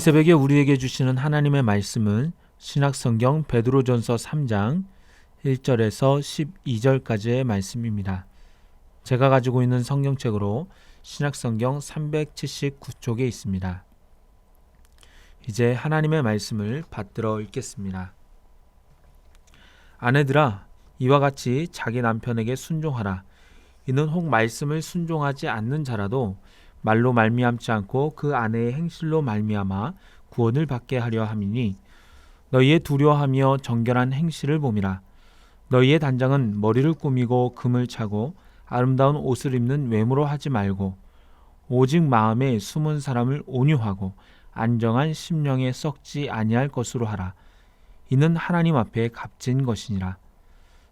새벽에 우리에게 주시는 하나님의 말씀은 신약성경 베드로전서 3장 1절에서 12절까지의 말씀입니다. 제가 가지고 있는 성경책으로 신약성경 379쪽에 있습니다. 이제 하나님의 말씀을 받들어 읽겠습니다. 아내들아 이와 같이 자기 남편에게 순종하라. 이는 혹 말씀을 순종하지 않는 자라도 말로 말미암지 않고 그 아내의 행실로 말미암아 구원을 받게 하려 함이니 너희의 두려워하며 정결한 행실을 봄이라. 너희의 단장은 머리를 꾸미고 금을 차고 아름다운 옷을 입는 외모로 하지 말고 오직 마음에 숨은 사람을 온유하고 안정한 심령에 썩지 아니할 것으로 하라. 이는 하나님 앞에 값진 것이니라.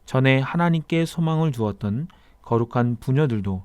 전에 하나님께 소망을 두었던 거룩한 부녀들도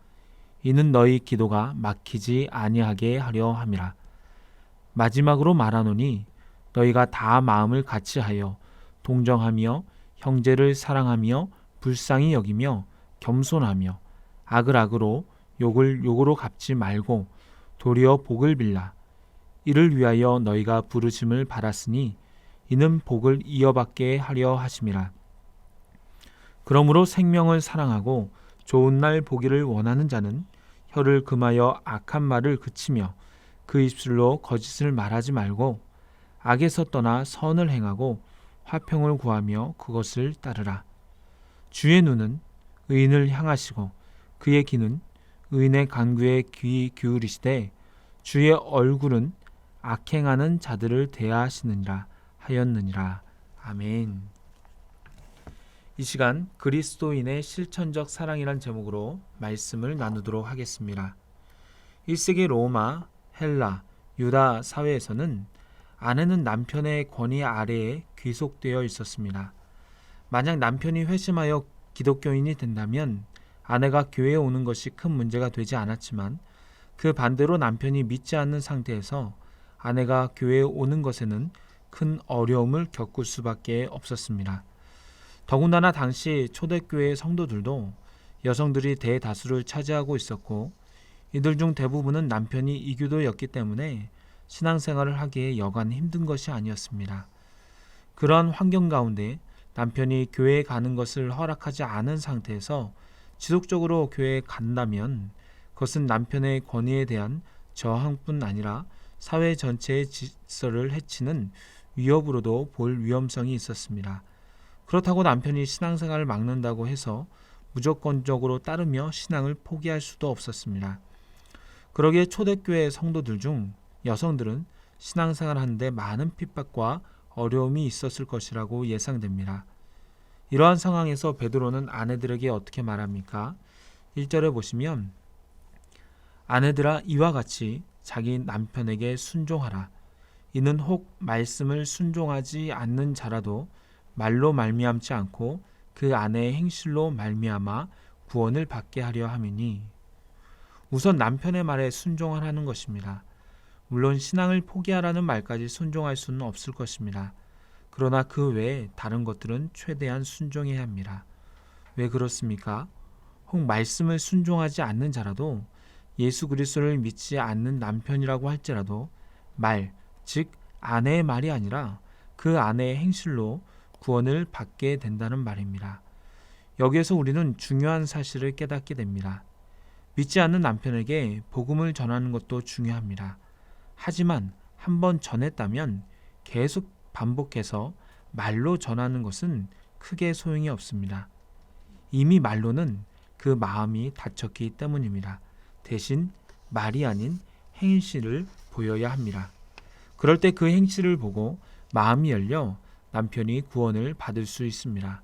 이는 너희 기도가 막히지 아니하게 하려 함이라. 마지막으로 말하노니 너희가 다 마음을 같이하여 동정하며 형제를 사랑하며 불쌍히 여기며 겸손하며 악을 악으로 욕을 욕으로 갚지 말고 도리어 복을 빌라. 이를 위하여 너희가 부르심을 받았으니 이는 복을 이어받게 하려 하심이라. 그러므로 생명을 사랑하고 좋은 날 보기를 원하는 자는 혀를 금하여 악한 말을 그치며 그 입술로 거짓을 말하지 말고 악에서 떠나 선을 행하고 화평을 구하며 그것을 따르라. 주의 눈은 의인을 향하시고 그의 귀는 의인의 간구에 귀 기울이시되 주의 얼굴은 악행하는 자들을 대하시느니라 하였느니라. 아멘. 이 시간 그리스도인의 실천적 사랑이란 제목으로 말씀을 나누도록 하겠습니다. 1세기 로마, 헬라, 유다 사회에서는 아내는 남편의 권위 아래에 귀속되어 있었습니다. 만약 남편이 회심하여 기독교인이 된다면 아내가 교회에 오는 것이 큰 문제가 되지 않았지만 그 반대로 남편이 믿지 않는 상태에서 아내가 교회에 오는 것에는 큰 어려움을 겪을 수밖에 없었습니다. 더군다나 당시 초대교회 성도들도 여성들이 대다수를 차지하고 있었고 이들 중 대부분은 남편이 이교도였기 때문에 신앙생활을 하기에 여간 힘든 것이 아니었습니다. 그러한 환경 가운데 남편이 교회에 가는 것을 허락하지 않은 상태에서 지속적으로 교회에 간다면 그것은 남편의 권위에 대한 저항뿐 아니라 사회 전체의 질서를 해치는 위협으로도 볼 위험성이 있었습니다. 그렇다고 남편이 신앙생활을 막는다고 해서 무조건적으로 따르며 신앙을 포기할 수도 없었습니다. 그러기에 초대교회 성도들 중 여성들은 신앙생활 하는데 많은 핍박과 어려움이 있었을 것이라고 예상됩니다. 이러한 상황에서 베드로는 아내들에게 어떻게 말합니까? 1절에 보시면 아내들아 이와 같이 자기 남편에게 순종하라. 이는 혹 말씀을 순종하지 않는 자라도 말로 말미암지 않고 그 아내의 행실로 말미암아 구원을 받게 하려 함이니 우선 남편의 말에 순종하라는 것입니다. 물론 신앙을 포기하라는 말까지 순종할 수는 없을 것입니다. 그러나 그 외에 다른 것들은 최대한 순종해야 합니다. 왜 그렇습니까? 혹 말씀을 순종하지 않는 자라도 예수 그리스도를 믿지 않는 남편이라고 할지라도 말, 즉 아내의 말이 아니라 그 아내의 행실로 구원을 받게 된다는 말입니다. 여기에서 우리는 중요한 사실을 깨닫게 됩니다. 믿지 않는 남편에게 복음을 전하는 것도 중요합니다. 하지만 한번 전했다면 계속 반복해서 말로 전하는 것은 크게 소용이 없습니다. 이미 말로는 그 마음이 다쳤기 때문입니다. 대신 말이 아닌 행실을 보여야 합니다. 그럴 때 그 행실을 보고 마음이 열려 남편이 구원을 받을 수 있습니다.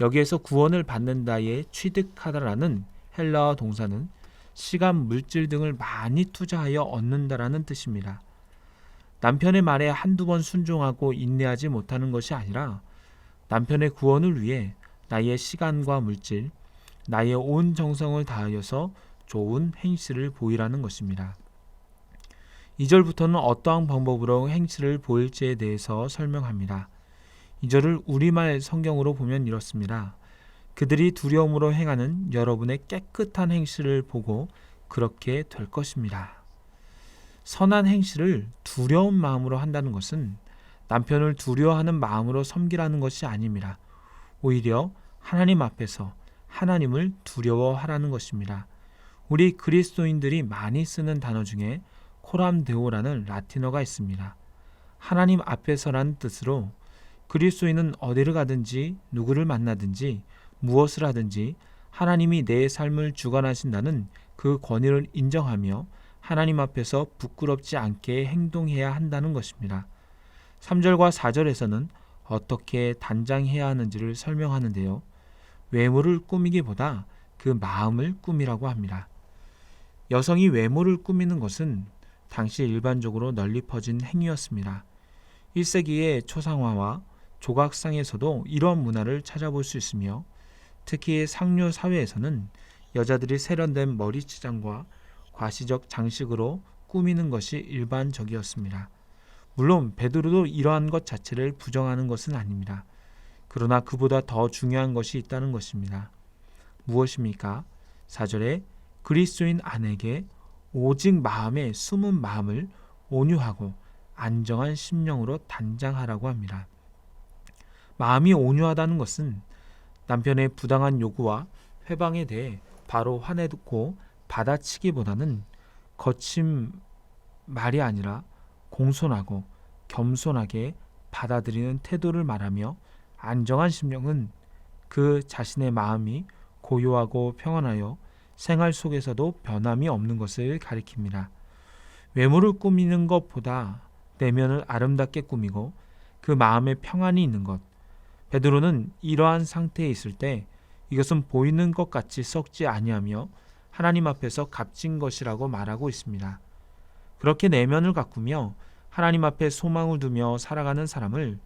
여기에서 구원을 받는다에 취득하다라는 헬라어 동사는 시간, 물질 등을 많이 투자하여 얻는다라는 뜻입니다. 남편의 말에 한두 번 순종하고 인내하지 못하는 것이 아니라 남편의 구원을 위해 나의 시간과 물질, 나의 온 정성을 다하여서 좋은 행실을 보이라는 것입니다. 2절부터는 어떠한 방법으로 행실을 보일지에 대해서 설명합니다. 2절을 우리말 성경으로 보면 이렇습니다. 그들이 두려움으로 행하는 여러분의 깨끗한 행실을 보고 그렇게 될 것입니다. 선한 행실을 두려운 마음으로 한다는 것은 남편을 두려워하는 마음으로 섬기라는 것이 아닙니다. 오히려 하나님 앞에서 하나님을 두려워하라는 것입니다. 우리 그리스도인들이 많이 쓰는 단어 중에 코람데오라는 라틴어가 있습니다. 하나님 앞에서라는 뜻으로 그리스도인은 어디를 가든지 누구를 만나든지 무엇을 하든지 하나님이 내 삶을 주관하신다는 그 권위를 인정하며 하나님 앞에서 부끄럽지 않게 행동해야 한다는 것입니다. 3절과 4절에서는 어떻게 단장해야 하는지를 설명하는데요. 외모를 꾸미기보다 그 마음을 꾸미라고 합니다. 여성이 외모를 꾸미는 것은 당시 일반적으로 널리 퍼진 행위였습니다. 1세기의 초상화와 조각상에서도 이런 문화를 찾아볼 수 있으며 특히 상류 사회에서는 여자들이 세련된 머리치장과 과시적 장식으로 꾸미는 것이 일반적이었습니다. 물론 베드로도 이러한 것 자체를 부정하는 것은 아닙니다. 그러나 그보다 더 중요한 것이 있다는 것입니다. 무엇입니까? 4절에 그리스도인 아내에게 오직 마음의 숨은 마음을 온유하고 안정한 심령으로 단장하라고 합니다. 마음이 온유하다는 것은 남편의 부당한 요구와 회방에 대해 바로 화내고 받아치기보다는 거친 말이 아니라 공손하고 겸손하게 받아들이는 태도를 말하며 안정한 심령은 그 자신의 마음이 고요하고 평안하여 생활 속에서도 변함이 없는 것을 가리킵니다. 외모를 꾸미는 것보다 내면을 아름답게 꾸미고 그 마음에 평안이 있는 것. 베드로는 이러한 상태에 있을 때 이것은 보이는 것 같이 썩지 아니하며 하나님 앞에서 값진 것이라고 말하고 있습니다. 그렇게 내면을 가꾸며 하나님 앞에 소망을 두며 살아가는 사람을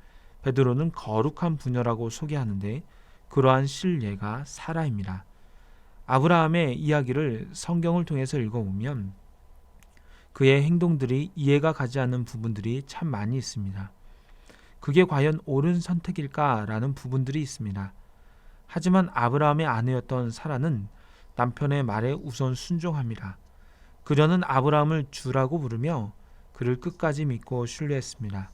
베드로는 거룩한 부녀라고 소개하는데 그러한 신뢰가 살아입니다. 아브라함의 이야기를 성경을 통해서 읽어보면 그의 행동들이 이해가 가지 않는 부분들이 참 많이 있습니다. 그게 과연 옳은 선택일까라는 부분들이 있습니다. 하지만 아브라함의 아내였던 사라는 남편의 말에 우선 순종합니다. 그녀는 아브라함을 주라고 부르며 그를 끝까지 믿고 신뢰했습니다.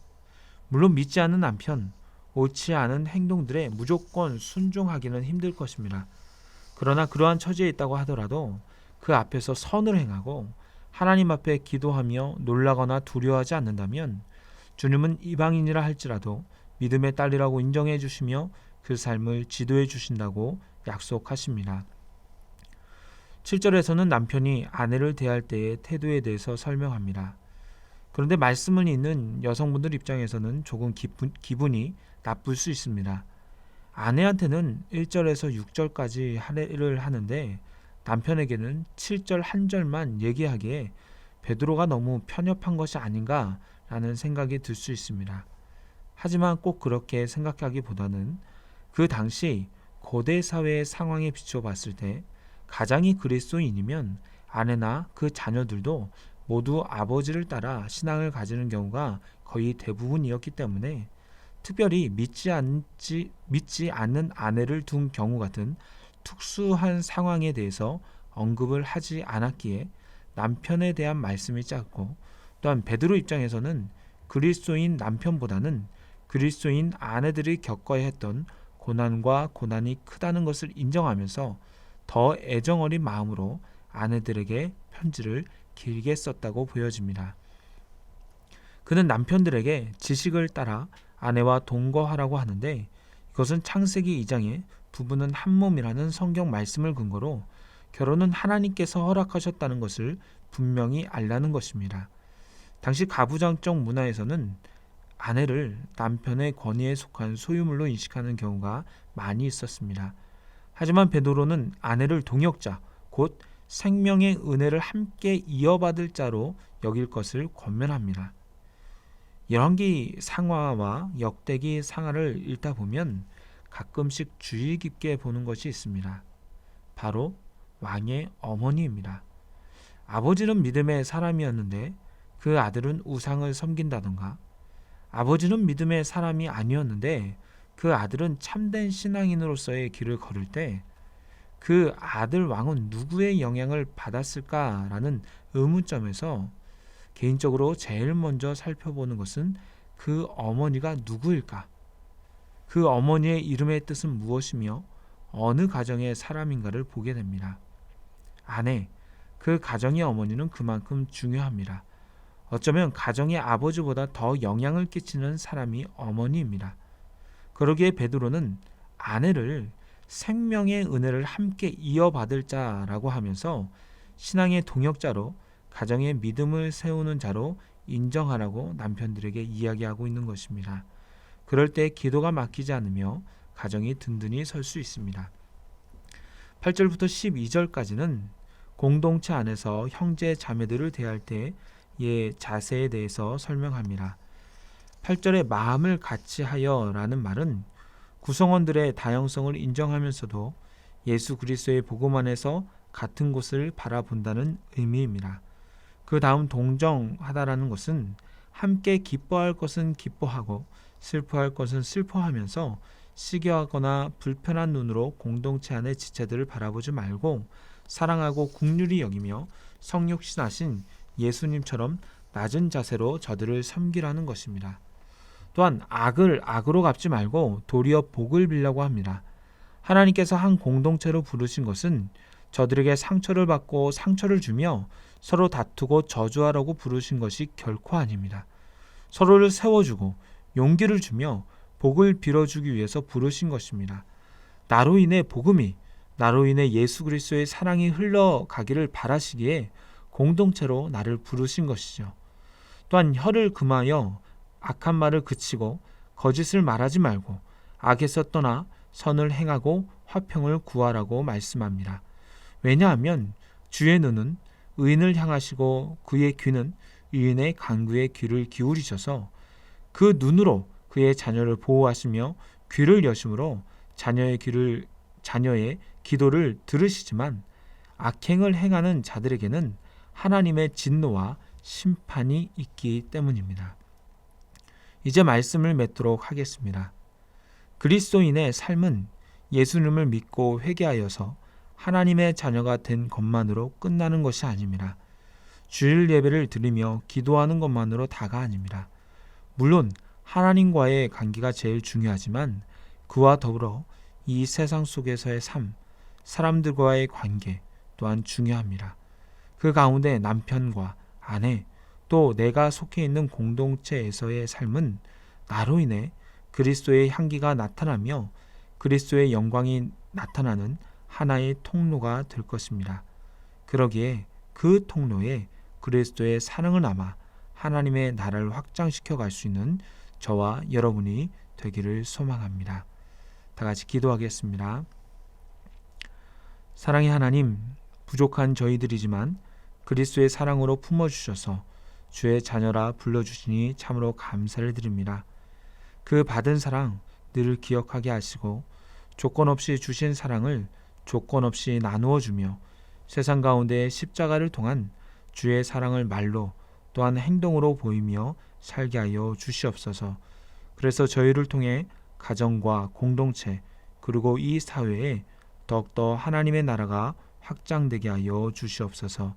물론 믿지 않는 남편, 옳지 않은 행동들에 무조건 순종하기는 힘들 것입니다. 그러나 그러한 처지에 있다고 하더라도 그 앞에서 선을 행하고 하나님 앞에 기도하며 놀라거나 두려워하지 않는다면 주님은 이방인이라 할지라도 믿음의 딸이라고 인정해 주시며 그 삶을 지도해 주신다고 약속하십니다. 7절에서는 남편이 아내를 대할 때의 태도에 대해서 설명합니다. 그런데 말씀을 읽는 여성분들 입장에서는 조금 기분, 기분이 나쁠 수 있습니다. 아내한테는 1절에서 6절까지 할애를 하는데 남편에게는 7절 한 절만 얘기하기에 베드로가 너무 편협한 것이 아닌가 라는 생각이 들 수 있습니다. 하지만 꼭 그렇게 생각하기보다는 그 당시 고대 사회의 상황에 비춰 봤을 때 가장이 그리스도인이면 아내나 그 자녀들도 모두 아버지를 따라 신앙을 가지는 경우가 거의 대부분이었기 때문에 특별히 믿지 않지 믿지 않는 아내를 둔 경우 같은 특수한 상황에 대해서 언급을 하지 않았기에 남편에 대한 말씀이 짧고 또한 베드로 입장에서는 그리스도인 남편보다는 그리스도인 아내들이 겪어야 했던 고난과 고난이 크다는 것을 인정하면서 더 애정어린 마음으로 아내들에게 편지를 길게 썼다고 보여집니다. 그는 남편들에게 지식을 따라 아내와 동거하라고 하는데 이것은 창세기 2장에 부부는 한 몸이라는 성경 말씀을 근거로 결혼은 하나님께서 허락하셨다는 것을 분명히 알라는 것입니다. 당시 가부장적 문화에서는 아내를 남편의 권위에 속한 소유물로 인식하는 경우가 많이 있었습니다. 하지만 베드로는 아내를 동역자, 곧 생명의 은혜를 함께 이어받을 자로 여길 것을 권면합니다. 열왕기 상하와 역대기 상하를 읽다 보면 가끔씩 주의 깊게 보는 것이 있습니다. 바로 왕의 어머니입니다. 아버지는 믿음의 사람이었는데 그 아들은 우상을 섬긴다던가 아버지는 믿음의 사람이 아니었는데 그 아들은 참된 신앙인으로서의 길을 걸을 때 그 아들 왕은 누구의 영향을 받았을까라는 의문점에서 개인적으로 제일 먼저 살펴보는 것은 그 어머니가 누구일까? 그 어머니의 이름의 뜻은 무엇이며 어느 가정의 사람인가를 보게 됩니다. 아내, 그 가정의 어머니는 그만큼 중요합니다. 어쩌면 가정의 아버지보다 더 영향을 끼치는 사람이 어머니입니다. 그러기에 베드로는 아내를 생명의 은혜를 함께 이어받을 자라고 하면서 신앙의 동역자로 가정의 믿음을 세우는 자로 인정하라고 남편들에게 이야기하고 있는 것입니다. 그럴 때 기도가 막히지 않으며 가정이 든든히 설 수 있습니다. 8절부터 12절까지는 공동체 안에서 형제 자매들을 대할 때 의 자세에 대해서 설명합니다. 8절에 마음을 같이 하여라는 말은 구성원들의 다양성을 인정하면서도 예수 그리스도의 복음 안에서 같은 곳을 바라본다는 의미입니다. 그 다음 동정하다라는 것은 함께 기뻐할 것은 기뻐하고 슬퍼할 것은 슬퍼하면서 시기하거나 불편한 눈으로 공동체 안의 지체들을 바라보지 말고 사랑하고 국률이 여기며 성육신하신 예수님처럼 낮은 자세로 저들을 섬기라는 것입니다. 또한 악을 악으로 갚지 말고 도리어 복을 빌려고 합니다. 하나님께서 한 공동체로 부르신 것은 저들에게 상처를 받고 상처를 주며 서로 다투고 저주하라고 부르신 것이 결코 아닙니다. 서로를 세워주고 용기를 주며 복을 빌어주기 위해서 부르신 것입니다. 나로 인해 복음이 나로 인해 예수 그리스도의 사랑이 흘러가기를 바라시기에 공동체로 나를 부르신 것이죠. 또한 혀를 금하여 악한 말을 그치고 거짓을 말하지 말고 악에서 떠나 선을 행하고 화평을 구하라고 말씀합니다. 왜냐하면 주의 눈은 의인을 향하시고 그의 귀는 의인의 강구에 귀를 기울이셔서 그 눈으로 그의 자녀를 보호하시며 귀를 여심으로 자녀의 귀를 자녀의 기도를 들으시지만 악행을 행하는 자들에게는 하나님의 진노와 심판이 있기 때문입니다. 이제 말씀을 맺도록 하겠습니다. 그리스도인의 삶은 예수님을 믿고 회개하여서 하나님의 자녀가 된 것만으로 끝나는 것이 아닙니다. 주일 예배를 드리며 기도하는 것만으로 다가 아닙니다. 물론 하나님과의 관계가 제일 중요하지만 그와 더불어 이 세상 속에서의 삶, 사람들과의 관계 또한 중요합니다. 그 가운데 남편과 아내, 또 내가 속해 있는 공동체에서의 삶은 나로 인해 그리스도의 향기가 나타나며 그리스도의 영광이 나타나는 하나의 통로가 될 것입니다. 그러기에 그 통로에 그리스도의 사랑을 남아 하나님의 나라를 확장시켜 갈 수 있는 저와 여러분이 되기를 소망합니다. 다 같이 기도하겠습니다. 사랑의 하나님, 부족한 저희들이지만 그리스도의 사랑으로 품어주셔서 주의 자녀라 불러주시니 참으로 감사를 드립니다. 그 받은 사랑 늘 기억하게 하시고 조건 없이 주신 사랑을 조건 없이 나누어 주며 세상 가운데 십자가를 통한 주의 사랑을 말로 또한 행동으로 보이며 살게 하여 주시옵소서. 그래서 저희를 통해 가정과 공동체 그리고 이 사회에 더욱더 하나님의 나라가 확장되게 하여 주시옵소서.